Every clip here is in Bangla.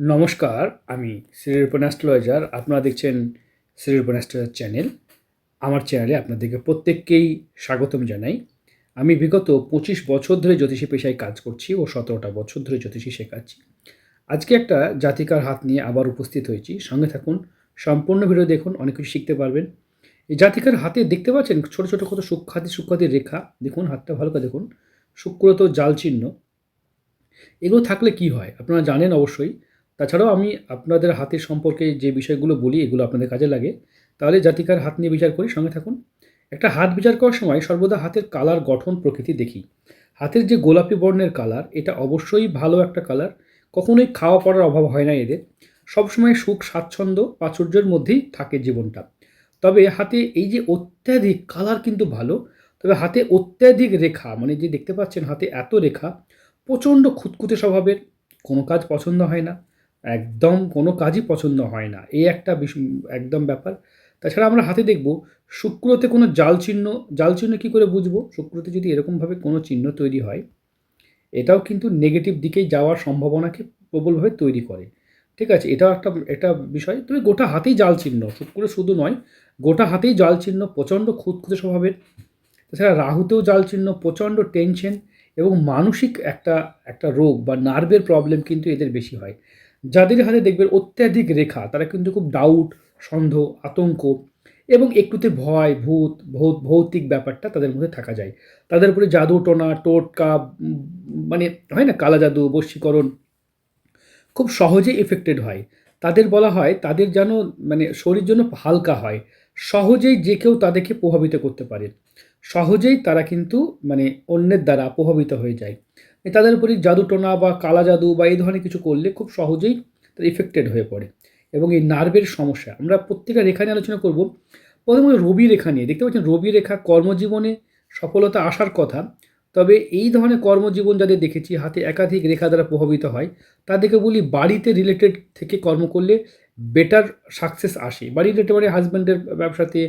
নমস্কার, আমি শ্রীরূপন অ্যাস্ট্রোলজার। আপনারা দেখছেন শ্রীরূপন অ্যাস্ট্রোলজার চ্যানেল। আমার চ্যানেলে আপনাদেরকে প্রত্যেককেই স্বাগতম জানাই। আমি বিগত পঁচিশ বছর ধরে জ্যোতিষী পেশায় কাজ করছি ও সতেরোটা বছর ধরে জ্যোতিষী শেখাচ্ছি। আজকে একটা জাতিকার হাত নিয়ে আবার উপস্থিত হয়েছি। সঙ্গে থাকুন, সম্পূর্ণ ভিডিও দেখুন, অনেক কিছু শিখতে পারবেন। এই জাতিকার হাতে দেখতে পাচ্ছেন ছোটো ছোটো কত সূক্ষাদি সূক্ষাদির রেখা। দেখুন, হাতটা ভালো করে দেখুন। শুক্রত জাল চিহ্ন। এগুলো থাকলে কি হয়? আপনারা জানেন অবশ্যই তাছাড়াও আমি আপনাদের হাতের সম্পর্কে যে বিষয়গুলো বলি, এগুলো আপনাদের কাজে লাগে। তাহলে জাতিকার হাত নিয়ে বিচার করি, সঙ্গে থাকুন। একটা হাত বিচার করার সময় সর্বদা হাতের কালার গঠন প্রকৃতি দেখি। হাতের যে গোলাপি বর্ণের কালার, এটা অবশ্যই ভালো একটা কালার। কখনোই খাওয়া পড়ার অভাব হয় না এদের। সবসময় সুখ, স্বাচ্ছন্দ্য, প্রাচুর্যের মধ্যেই থাকে জীবনটা। তবে হাতে এই যে অত্যাধিক কালার কিন্তু ভালো, তবে হাতে অত্যাধিক রেখা মানে যে দেখতে পাচ্ছেন হাতে এত রেখা, প্রচণ্ড খুঁতখুঁতে স্বভাবের, কোনো কাজ পছন্দ হয় না। একদম কোনো কাজই পছন্দ হয় না। এই একটা একদম ব্যাপার। তাছাড়া আমরা হাতে দেখব, শুক্রতে কোনো জাল চিহ্ন জাল চিহ্ন কী করে বুঝব? শুক্রতে যদি এরকমভাবে কোনো চিহ্ন তৈরি হয়, এটাও কিন্তু নেগেটিভ দিকেই যাওয়ার সম্ভাবনাকে প্রবলভাবে তৈরি করে। ঠিক আছে, এটাও একটা একটা বিষয়। তবে গোটা হাতেই জাল চিহ্ন, শুক্র শুধু নয়, গোটা হাতেই জাল চিহ্ন, প্রচণ্ড খুঁতখুঁতে স্বভাবের। তাছাড়া রাহুতেও জাল চিহ্ন, প্রচণ্ড টেনশন এবং মানসিক একটা একটা রোগ বা নার্ভের প্রবলেম কিন্তু এদের বেশি হয়। যাদের হাতে দেখবেন অত্যাধিক রেখা, তারা কিন্তু খুব ডাউট সন্দেহ, আতঙ্ক এবং একটুতে ভয়, ভূত, ভৌত, ভৌতিক ব্যাপারটা তাদের মধ্যে থাকা যায়। তাদের উপরে জাদু টোনা, টোটকা মানে হয় না, কালা জাদু, বশীকরণ খুব সহজে এফেক্টেড হয়। তাদের বলা হয়, তাদের যেন মানে শরীর যেন হালকা হয়। সহজেই যে কেউ তাদেরকে প্রভাবিত করতে পারে। সহজেই তারা কিন্তু মানে অন্যের দ্বারা প্রভাবিত হয়ে যায়। তাদের উপরে জাদু টোনা বা কালা জাদু বা এই ধরনের কিছু করলে খুব সহজেই তারা ইফেক্টেড হয়ে পড়ে। এবং এই নার্ভের সমস্যা, আমরা প্রত্যেকটা রেখা নিয়ে আলোচনা করব। প্রথমত রবি রেখা নিয়ে, দেখতে পাচ্ছেন রবি রেখা কর্মজীবনে সফলতা আসার কথা, তবে এই ধরনের কর্মজীবন যাদের দেখেছি, হাতে একাধিক রেখা দ্বারা প্রভাবিত হয়, তাদেরকে বলি বাড়িতে রিলেটেড থেকে কর্ম করলে বেটার সাকসেস আসে। বাড়ি রিলেটেড মানে হাজব্যান্ডের ব্যবসাতে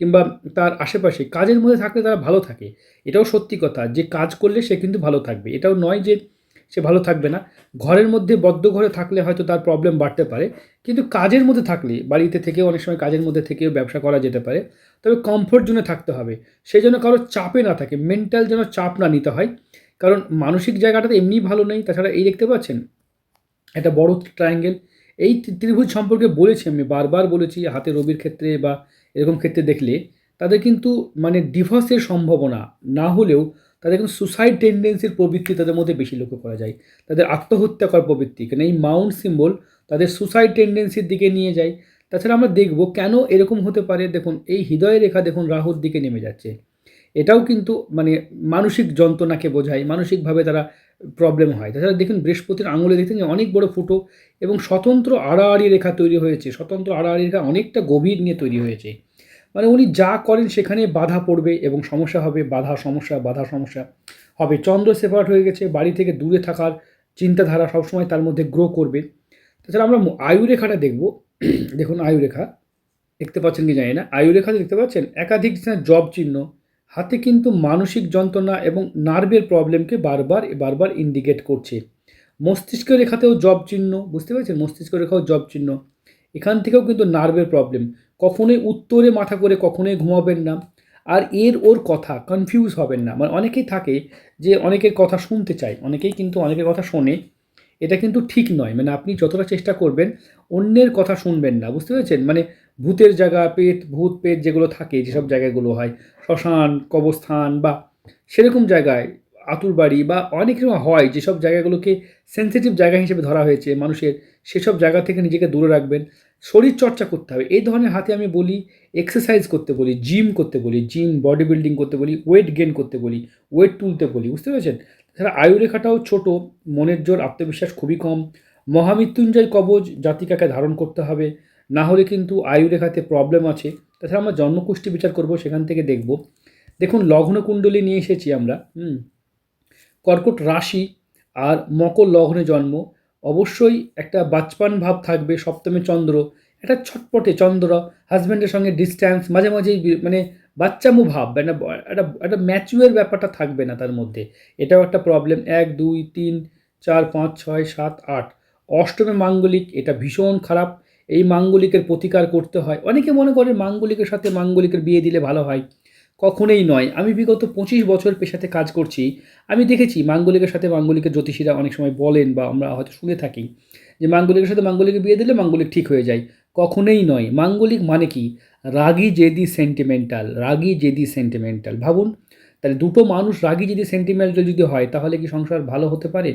কিংবা তার আশেপাশে, কাজের মধ্যে থাকলে তারা ভালো থাকে। এটাও সত্যি কথা, যে কাজ করলে সে কিন্তু ভালো থাকবে। এটাও নয় যে সে ভালো থাকবে না। ঘরের মধ্যে বদ্ধ ঘরে থাকলে হয়তো তার প্রবলেম বাড়তে পারে। কিন্তু কাজের মধ্যে থাকলে, বাড়িতে থেকেও, অনেক সময় কাজের মধ্যে থেকেও ব্যবসা করা যেতে পারে। তবে কমফোর্ট জোনে থাকতে হবে। সেই জন্য কারও চাপে না থাকে মেন্টাল যেন চাপ না নিতে হয়। কারণ মানসিক জায়গাটা তো এমনিই ভালো নেই। তাছাড়া এই দেখতে পাচ্ছেন, একটা বড় ট্রায়াঙ্গেল এই ত্রি- ত্রিভুজ সম্পর্কে বলেছি আমি, বারবার বলেছি, হাতে রবির ক্ষেত্রে বা এরকম ক্ষেত্রে দেখলে তাদের কিন্তু মানে ডিভোর্সের সম্ভাবনা না হলেও তাদের কিন্তু সুসাইড টেন্ডেন্সির প্রবৃত্তি তাদের মধ্যে বেশি লক্ষ্য করা যায়। তাদের আত্মহত্যা করার প্রবৃত্তি কারণ এই মাউন্ট সিম্বল তাদের সুসাইড টেন্ডেন্সির দিকে নিয়ে যায়। তাছাড়া আমরা দেখব কেন এরকম হতে পারে, দেখুন এই হৃদয় রেখা দেখুন রাহুর দিকে নেমে যাচ্ছে। এটাও কিন্তু মানে মানসিক যন্ত্রণাকে বোঝায়, মানসিকভাবে তারা প্রবলেম হয়। তাছাড়া দেখুন, বৃহস্পতির আঙুলে দেখতেন যে অনেক বড় ফুটো এবং স্বতন্ত্র আড়াআড়ি রেখা তৈরি হয়েছে। স্বতন্ত্র আড়াআড়ি রেখা অনেকটা গভীর নিয়ে তৈরি হয়েছে। মানে উনি যা করেন সেখানে বাধা পড়বে এবং সমস্যা হবে, বাধা সমস্যা বাধা সমস্যা হবে। চন্দ্র সেপারেট হয়ে গেছে, বাড়ি থেকে দূরে থাকার চিন্তাধারা সবসময় তার মধ্যে গ্রো করবে। তাছাড়া আমরা আয়ু রেখাটা দেখব। দেখুন আয়ু রেখা দেখতে পাচ্ছেন কি জানি না? আয়ু রেখা দেখতে পাচ্ছেন? একাধিক জব চিহ্ন হাতে কিন্তু মানসিক যন্ত্রণা এবং নার্ভের প্রবলেমকে বারবার বারবার ইন্ডিকেট করছে। মস্তিষ্ক রেখাতেও জব চিহ্ন, বুঝতে পারছেন? মস্তিষ্ক রেখাও জব চিহ্ন। এখান থেকেও কিন্তু নার্ভের প্রবলেম। কখনোই উত্তরে মাথা করে কখনোই ঘুমাবেন না। আর এর ওর কথা কনফিউজ হবেন না। মানে অনেকেই থাকে যে অনেকের কথা শুনতে চায়। অনেকেই কিন্তু অনেকের কথা শোনে। এটা কিন্তু ঠিক নয়। মানে আপনি যতটা চেষ্টা করবেন, অন্যের কথা শুনবেন না। বুঝতে পেরেছেন? মানে ভূতের জায়গা, পেট, ভূত, পেট যেগুলো থাকে, যেসব জায়গাগুলো হয় শ্মশান, কবরস্থান বা সেরকম জায়গায়, আতুর বাড়ি বা অনেক রকম হয় যেসব জায়গাগুলোকে সেন্সিটিভ জায়গা হিসেবে ধরা হয়েছে মানুষের, সেসব জায়গা থেকে নিজেকে দূরে রাখবেন। শরীর চর্চা করতে হবে। এই ধরনের হাতে আমি বলি এক্সারসাইজ করতে বলি জিম করতে বলি জিম বডি বিল্ডিং করতে বলি ওয়েট গেন করতে বলি ওয়েট তুলতে বলি, বুঝতে পেরেছেন? তাছাড়া আয়ুরেখাটাও ছোট, মনের জোর, আত্মবিশ্বাস খুবই কম, মহামৃত্যুঞ্জয় কবচ জাতিকাকে ধারণ করতে হবে। না হলে কিন্তু আয়ুরেখাতে প্রবলেম আছে। তাছাড়া আমরা জন্মকুষ্টি বিচার করব, সেখান থেকে দেখব। দেখুন লগ্ন কুণ্ডলী নিয়ে এসেছি আমরা, হুম? কর্কট রাশি আর মকর লগ্নে জন্ম। অবশ্যই একটা বাচপান ভাব থাকবে, সপ্তমে চন্দ্র। একটা ছটপটে চন্দ্র হাজব্যান্ডের সঙ্গে ডিস্ট্যান্স মাঝে মাঝেই মানে বাচ্চামু ভাব ব- একটা একটা ম্যাচুয়ার ব্যাপারটা থাকবে না তার মধ্যে। এটাও একটা প্রবলেম এক, দুই, তিন, চার, পাঁচ, ছয়, সাত, আট। অষ্টমে মাঙ্গলিক, এটা ভীষণ খারাপ। এই মাঙ্গলিকের প্রতিকার করতে হয়। অনেকে মনে করে মাঙ্গলিকের সাথে মাঙ্গলিকের বিয়ে দিলে ভালো হয়। কখনোই নয়। আমি বিগত পঁচিশ বছর পেশাতে কাজ করছি। আমি দেখেছি মাঙ্গলিকের সাথে মাঙ্গলিকের জ্যোতিষীরা অনেক সময় বলেন বা আমরা হয়তো শুনে থাকি যে মাঙ্গলিকের সাথে মাঙ্গলিকের বিয়ে দিলে মাঙ্গলিক ঠিক হয়ে যায়। কখনোই নয়। মাঙ্গলিক মানে কি? রাগী জেদি সেন্টিমেন্টাল রাগী জেদি সেন্টিমেন্টাল ভাবুন, তাহলে দুটো মানুষ রাগী যদি সেন্টিমেন্টাল যদি হয়, তাহলে কি সংসার ভালো হতে পারে?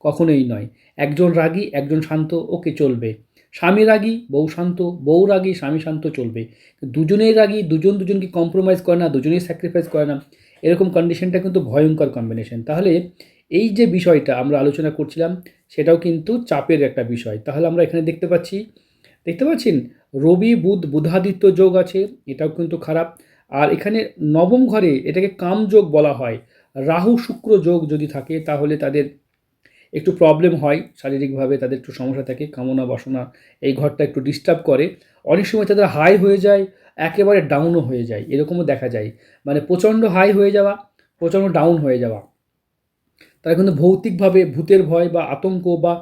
কখনোই নয়। একজন রাগী, একজন শান্ত, ওকে চলবে। স্বামী রাগী, বউ শান্ত, বউ রাগী, স্বামী শান্ত চলবে। দুজনেই রাগী, দুজন দুজনকে কম্প্রোমাইজ করে না, দুজনেই স্যাক্রিফাইস করে না, এরকম কন্ডিশনটা কিন্তু ভয়ঙ্কর কম্বিনেশন তাহলে এই যে বিষয়টা আমরা আলোচনা করছিলাম, সেটাও কিন্তু চাপের একটা বিষয়। তাহলে আমরা এখানে দেখতে পাচ্ছি, দেখতে পাচ্ছেন? রবি, বুধ, বুধাদিত্য যোগ আছে, এটাও কিন্তু খারাপ। আর এখানে নবম ঘরে এটাকে কাম যোগ বলা হয়। রাহু, শুক্র যোগ যদি থাকে, তাহলে তাদের একটু প্রবলেম হয়, শারীরিকভাবে তাদের একটু সমস্যা থাকে, কামনা বাসনা, এই ঘরটা একটু ডিস্টার্ব করে। অনেক সময় তাদের হাই হয়ে যায়, একেবারে ডাউনও হয়ে যায়, এরকমও দেখা যায়। মানে প্রচণ্ড হাই হয়ে যাওয়া, প্রচণ্ড ডাউন হয়ে যাওয়া। তারা কিন্তু ভৌতিকভাবে ভূতের ভয় বা আতঙ্ক বা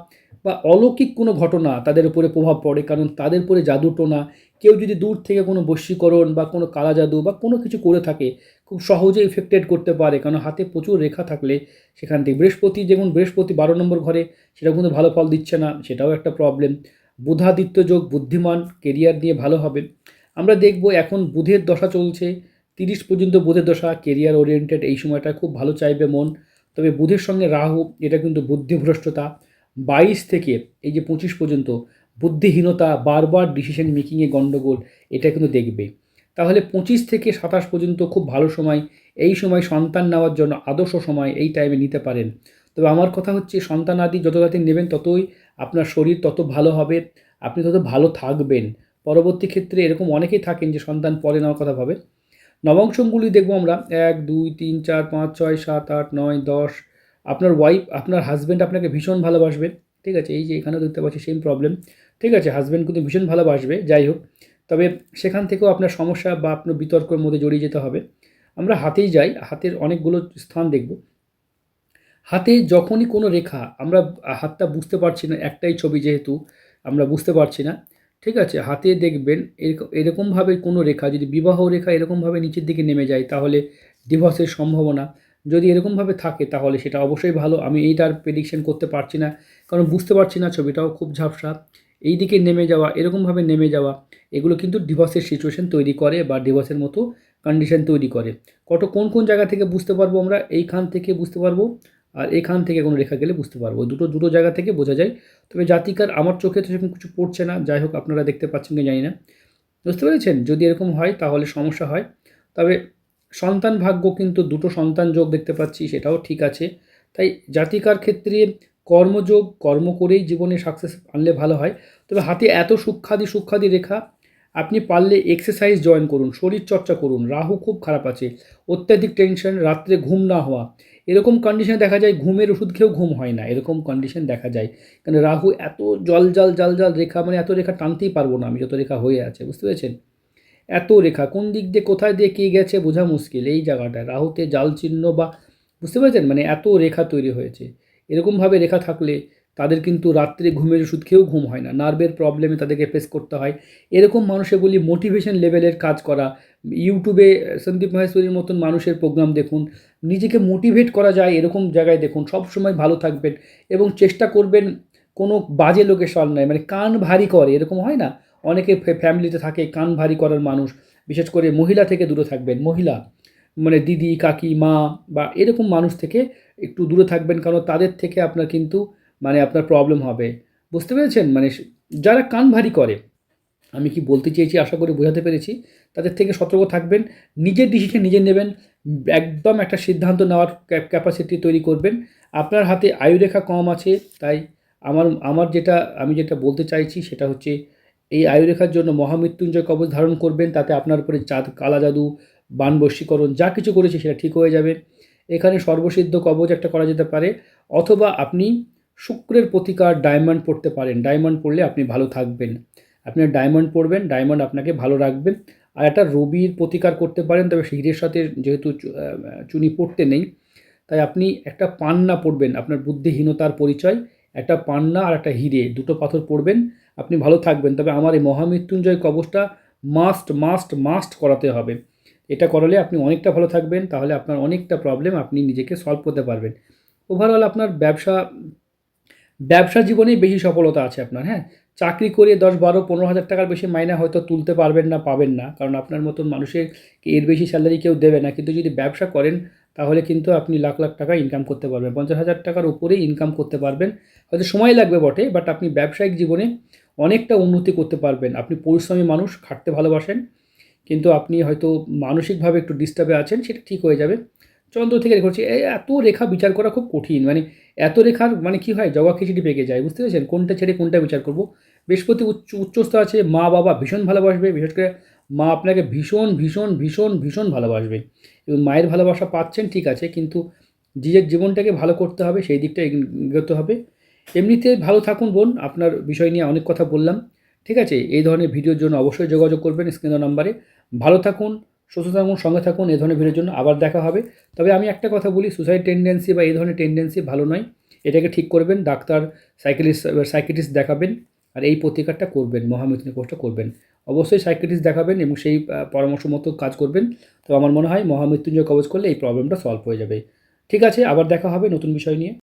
বা অলৌকিক কোনো ঘটনা তাদের উপরে প্রভাব পড়ে, কারণ তাদের উপরে জাদু টোনা। কেউ যদি দূর থেকে কোনো বশীকরণ বা কোনো কালা জাদু বা কোনো কিছু করে থাকে খুব সহজে ইফেক্টেড করতে পারে। কারণ হাতে প্রচুর রেখা থাকলে সেখান থেকে বৃহস্পতি যেমন বৃহস্পতি বারো নম্বর ঘরে, সেটা কিন্তু ভালো ফল দিচ্ছে না, সেটাও একটা প্রবলেম বুধাদিত্য যোগ বুদ্ধিমান কেরিয়ার নিয়ে ভালো হবে। আমরা দেখব এখন বুধের দশা চলছে, তিরিশ পর্যন্ত বুধের দশা কেরিয়ার ওরিয়েন্টেড এই সময়টা খুব ভালো চাইবে মন। তবে বুধের সঙ্গে রাহু, এটা কিন্তু বুদ্ধিভ্রষ্টতা। বাইশ থেকে, এই যে পঁচিশ পর্যন্ত, বুদ্ধিহীনতা, বারবার ডিসিশন মেকিংয়ে গণ্ডগোল এটা কিন্তু দেখবে। তাহলে পঁচিশ থেকে সাতাশ পর্যন্ত খুব ভালো সময়, এই সময় সন্তান নেওয়ার জন্য আদর্শ সময় এই টাইমে নিতে পারেন। তবে আমার কথা হচ্ছে সন্তান আদি যত তাড়াতাড়ি নেবেন ততই আপনার শরীর তত ভালো হবে, আপনি তত ভালো থাকবেন। পরবর্তী ক্ষেত্রে এরকম অনেকেই থাকেন যে সন্তান পরে নেওয়ার কথা ভাবে। নবংশগুলি দেখব আমরা, এক, দুই, তিন, চার, পাঁচ, ছয়, সাত, আট, নয়, দশ। আপনার ওয়াইফ আপনার হাজব্যান্ড আপনাকে ভীষণ ভালোবাসবে। ঠিক আছে? এই যে এখানেও দেখতে পাচ্ছি সেম প্রবলেম ঠিক আছে? হাজব্যান্ড কিন্তু ভীষণ ভালোবাসবে। যাই হোক তবে সেখান থেকেও আপনার সমস্যা বা আপনার বিতর্কের মধ্যে জড়িয়ে যেতে হবে। আমরা হাতেই যাই, হাতের অনেকগুলো স্থান দেখব। হাতে যখনই কোনো রেখা, আমরা হাতটা বুঝতে পারছি না, একটাই ছবি যেহেতু, আমরা বুঝতে পারছি না, ঠিক আছে? হাতে দেখবেন এরকম এরকমভাবে কোনো রেখা, যদি বিবাহ রেখা এরকমভাবে নিচের দিকে নেমে যায়, তাহলে ডিভোর্সের সম্ভাবনা, যদি এরকমভাবে থাকে, তাহলে সেটা অবশ্যই ভালো। আমি এইটার প্রেডিকশন করতে পারছি না, কারণ বুঝতে পারছি না ছবিটাও, খুব ঝাপসা। এই দিকে নেমে যাওয়া, এরকমভাবে নেমে যাওয়া, এগুলো কিন্তু ডিভোর্সের সিচুয়েশন তৈরি করে বা ডিভোর্সের মতো কন্ডিশন তৈরি করে। কত, কোন কোন জায়গা থেকে বুঝতে পারব আমরা? এইখান থেকে বুঝতে পারব আর এখান থেকে কোনো রেখা গেলে বুঝতে পারব। দুটো দুটো জায়গা থেকে বোঝা যায়। তবে জাতিকার আমার চোখে তো সেরকম কিছু পড়ছে না। যাই হোক, আপনারা দেখতে পাচ্ছেন কি জানি না। বুঝতে পেরেছেন? যদি এরকম হয়, তাহলে সমস্যা হয়। তবে সন্তান ভাগ্য কিন্তু দুটো সন্তান যোগ দেখতে পাচ্ছি, সেটাও ঠিক আছে। তাই জাতিকার ক্ষেত্রে কর্মযোগ, কর্ম করেই জীবনে সাকসেস আনলে ভালো হয়। তবে হাতে এত সূক্ষাদি সূক্ষাদি রেখা, আপনি পারলে এক্সারসাইজ জয়েন করুন, শরীর চর্চা করুন, রাহু খুব খারাপ আছে, অত্যাধিক টেনশন রাত্রে ঘুম না হওয়া। এরকম কন্ডিশনে দেখা যায়, ঘুমের ওষুধ খেয়েও ঘুম হয় না, এরকম কন্ডিশন দেখা যায়। কারণ রাহু এত জল জল, জাল জাল রেখা মানে এত রেখা টানতেই পারব না আমি, যত রেখা হয়ে আছে, বুঝতে পেরেছেন? এত রেখা, কোন দিক দিয়ে, কোথায় দিয়ে, কে গেছে বোঝা মুশকিল, এই জায়গাটায় রাহুতে জাল চিহ্ন বা, বুঝতে পেরেছেন? মানে এত রেখা তৈরি হয়েছে। এরকমভাবে রেখা থাকলে তাদের কিন্তু রাত্রে ঘুমের ওষুধ খেয়েও ঘুম হয় না। নার্ভের প্রবলেমে তাদেরকে ফেস করতে হয়। এরকম মানুষে বলি মোটিভেশন লেভেলের কাজ করা। ইউটিউবে সন্দীপ মহেশ্বরীর মতন মানুষের প্রোগ্রাম দেখুন। নিজেকে মোটিভেট করা যায় এরকম জায়গায় দেখুন। সব সময় ভালো থাকবেন এবং চেষ্টা করবেন কোনো বাজে লোকের সল নয় মানে কান ভারী করে, এরকম হয় না? অনেকে ফ্যামিলিতে থাকে, কান ভারী করার মানুষ। বিশেষ করে মহিলা থেকে দূরে থাকবেন। মহিলা। মানে দিদি, কাকি, মা বা এরকম মানুষ থেকে একটু দূরে থাকবেন কারণ তাদের থেকে আপনার কিন্তু মানে আপনার প্রবলেম হবে। বুঝতে পেরেছেন? মানে যারা কান ভারী করে, আমি কি বলতে চেয়েছি, আশা করি বোঝাতে পেরেছি, তাদের থেকে সতর্ক থাকবেন, নিজের ডিসিশন নিজে নেবেন, একদম একটা সিদ্ধান্ত নেওয়ার ক্যাপাসিটি তৈরি করবেন। আপনার হাতে আয়ুরেখা কম আছে, তাই আমার আমার যেটা, আমি যেটা বলতে চাইছি সেটা হচ্ছে, এই আয়ুরেখার জন্য মহামৃত্যুঞ্জয় কবচ ধারণ করবেন, তাতে আপনার উপরে চাঁদ, কালা জাদু বান বশীকরণ যা কিছু করেছে সেটা ঠিক হয়ে যাবে। এখানে সর্বসিদ্ধ কবচ একটা করা যেতে পারে, অথবা আপনি শুক্রের প্রতিকার ডায়মন্ড পড়তে পারেন। ডায়মন্ড পড়লে আপনি ভালো থাকবেন। আপনি ডায়মন্ড পড়বেন ডায়মন্ড আপনাকে ভালো রাখবেন আর একটা রবির প্রতিকার করতে পারেন, তবে হিরের সাথে যেহেতু চুনি পড়তে নেই, তাই আপনি একটা পান্না পড়বেন, আপনার বুদ্ধিহীনতার পরিচয়। একটা পান্না আর একটা হিরে, দুটো পাথর পড়বেন, আপনি ভালো থাকবেন। তবে আমার এই মহামৃত্যুঞ্জয় কবচটা মাস্ট মাস্ট মাস্ট করাতে হবে। এটা করালে আপনি অনেকটা ভালো থাকবেন, তাহলে আপনার অনেকটা প্রবলেম আপনি নিজেকে সলভ করতে পারবেন। ওভারঅল আপনার ব্যবসা ব্যবসা জীবনেই বেশি সফলতা আছে আপনার হ্যাঁ? চাকরি করে দশ বারো পনেরো হাজার টাকার বেশি মাইনে হয়তো তুলতে পারবেন না, পাবেন না, কারণ আপনার মতন মানুষের এর বেশি স্যালারি কেউ দেবে না। কিন্তু যদি ব্যবসা করেন, তাহলে কিন্তু আপনি লাখ লাখ টাকা ইনকাম করতে পারবেন। পঞ্চাশ হাজার টাকার উপরেই ইনকাম করতে পারবেন। হয়তো সময় লাগবে বটে বাট আপনি ব্যবসায়িক জীবনে অনেকটা উন্নতি করতে পারবেন। আপনি পরিশ্রমী মানুষ, খাটতে ভালোবাসেন। কিন্তু আপনি হয়তো মানসিকভাবে একটু ডিস্টার্বে আছেন, সেটা ঠিক হয়ে যাবে। চন্দ্র থেকে এই এত রেখা বিচার করা খুব কঠিন। মানে এত রেখার মানে কি হয়? জগা খিচুড়ি পেকে যায়, বুঝতে পেরেছেন? কোনটা ছেড়ে কোনটা বিচার করব? বৃহস্পতি উচ্চ, উচ্চস্থ আছে, মা বাবা ভীষণ ভালোবাসবে, বিশেষ করে মা আপনাকে ভীষণ ভীষণ ভীষণ ভীষণ ভালোবাসবে। এবং মায়ের ভালোবাসা পাচ্ছেন, ঠিক আছে, কিন্তু নিজের জীবনটাকে ভালো করতে হবে, সেই দিকটা এগ- এগোতে হবে। এমনিতে ভালো থাকুন বোন, আপনার বিষয় নিয়ে অনেক কথা বললাম। ঠিক আছে? এই ধরনের ভিডিওর জন্য অবশ্যই যোগাযোগ করবেন স্ক্রিনের নাম্বারে। ভালো থাকুন, সুস্থ থাকুন, সঙ্গে থাকুন, এই ধরনের ভিডিওর জন্য আবার দেখা হবে। তবে আমি একটা কথা বলি সুসাইড টেন্ডেন্সি বা এই ধরনের টেন্ডেন্সি ভালো নয়। এটাকে ঠিক করবেন, ডাক্তার সাইকেলিস্ট সাইকেটিস্ট দেখাবেন আর এই প্রতিকারটা করবেন মহামৃত্যু কোর্সটা করবেন। অবশ্যই সাইকেটিস্ট দেখাবেন এবং সেই পরামর্শ মতো কাজ করবেন। তো আমার মনে হয় মহামৃত্যুঞ্জয় কবচ করলে এই প্রবলেমটা সলভ হয়ে যাবে। ঠিক আছে? আবার দেখা হবে নতুন বিষয় নিয়ে।